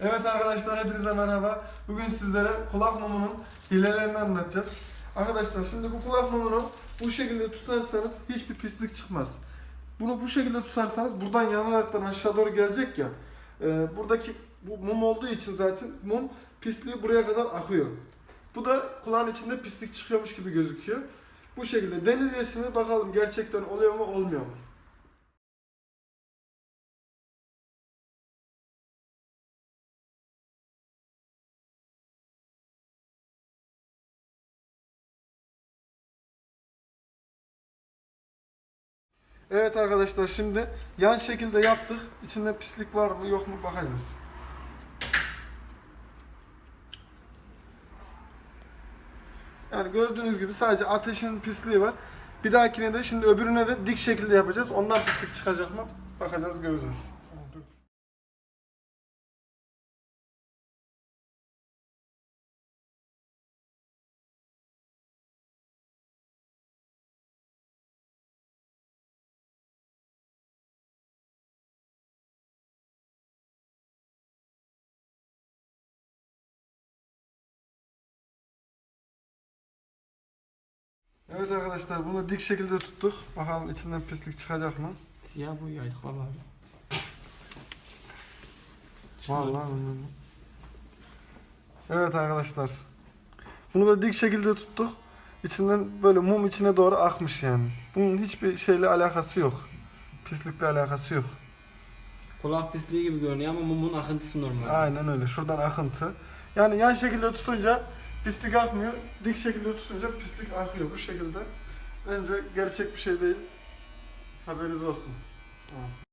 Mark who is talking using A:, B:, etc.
A: Evet arkadaşlar hepinize merhaba. Bugün sizlere kulak mumunun hilelerini anlatacağız. Arkadaşlar şimdi bu kulak mumunu bu şekilde tutarsanız hiçbir pislik çıkmaz. Bunu bu şekilde tutarsanız buradan yanaraktan aşağı doğru gelecek ya. e, buradaki bu mum olduğu için zaten mum pisliği buraya kadar akıyor. Bu da kulağın içinde pislik çıkıyormuş gibi gözüküyor. Bu şekilde deneyeceğiz şimdi bakalım gerçekten oluyor mu olmuyor mu? Evet arkadaşlar şimdi yan şekilde yaptık. İçinde pislik var mı yok mu bakacağız. Yani gördüğünüz gibi sadece ateşin pisliği var. Bir dahakine de şimdi öbürüne de dik şekilde yapacağız. Ondan pislik çıkacak mı? Bakacağız göreceğiz. Evet arkadaşlar bunu dik şekilde tuttuk. Bakalım içinden pislik çıkacak mı?
B: Siyah boyu ayıkla bari.
A: Vallahi bilmiyorum. Evet arkadaşlar. Bunu da dik şekilde tuttuk. İçinden böyle mum içine doğru akmış yani. Bunun hiçbir şeyle alakası yok. Pislikle alakası yok.
B: Kulak pisliği gibi görünüyor ama mumun akıntısı normal.
A: Aynen öyle. Şuradan akıntı. Yani yan şekilde tutunca pislik akmıyor. Dik şekilde tutunca pislik akıyor. Bu şekilde. Bence gerçek bir şey değil. Haberiniz olsun. Tamam.